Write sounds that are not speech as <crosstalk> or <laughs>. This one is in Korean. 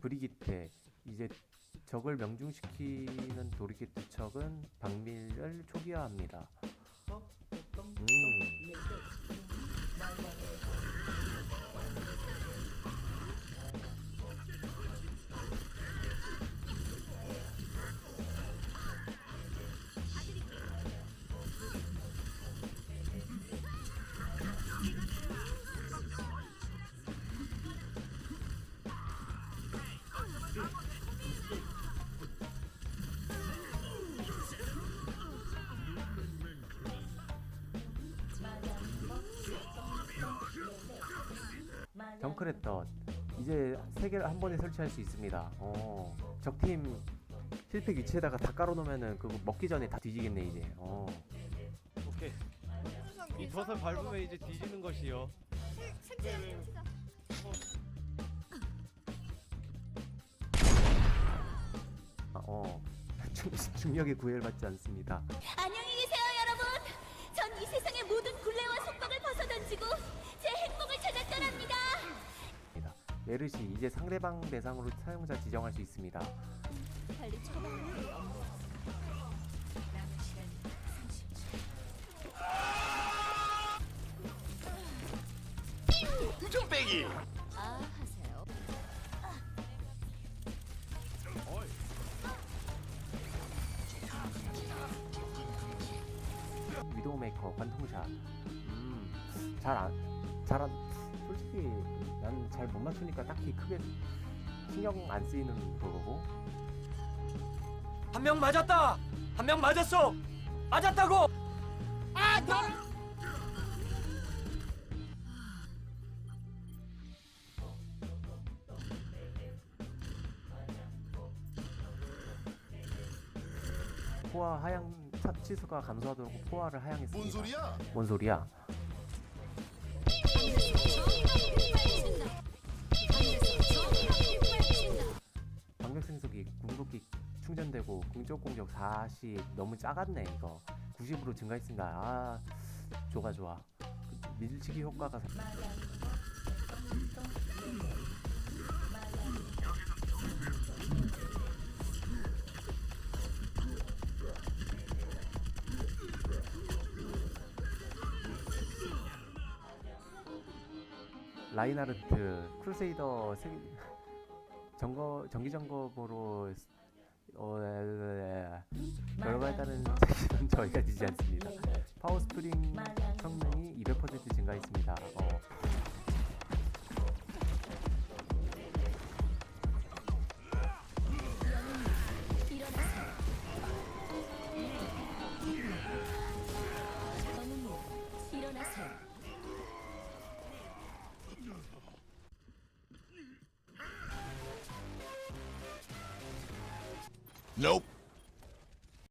브리기테 이제 적을 명중시키는 도리기트 척은 박밀을 초기화합니다. 음. 정크레터 이제 세 개를 한 번에 설치할 수 있습니다. 어, 적팀 실패 위치에다가 다 깔아놓으면은 그거 먹기 전에 다 뒤지겠네 이제. 어. 오케이. 이 덫을 밟으면 이제 뒤지는 것이요. 아, 어. 중- 중력에 구애받지 않습니다. 안녕히 계세요, 여러분. 전 이 세상의 모든 굴레와 속박을 벗어던지고 제 행복을 찾아 떠납니다. 입니다. 메르시 이제 상대방 대상으로 사용자 지정할 수 있습니다. 빨리 처방하세요. 아, 하세요. 위도우메이커 관통샷. 음, 잘 안, 잘 안, 솔직히 난 잘 못 맞추니까 딱히 크게 신경 안 쓰이는 그거고. 한 명 맞았다. 한 명 맞았어. 맞았다고. 포화 하향 차- 치수가 감소하도록 포화를 하향했습니다. 뭔 소리야? 뭔 소리야? 궁극기 충전되고 궁적 공격 40 너무 작았네 이거 90으로 증가했습니다. 아 좋아 좋아 그 밀치기 효과가 사- 라인하르트 크루세이더 세... <laughs> 점거 정기 점검으로 어, 에, 결과에 따른 책임은 저희가 지지 않습니다. 파워 스프링 성능이 200% 증가했습니다. 어. Nope.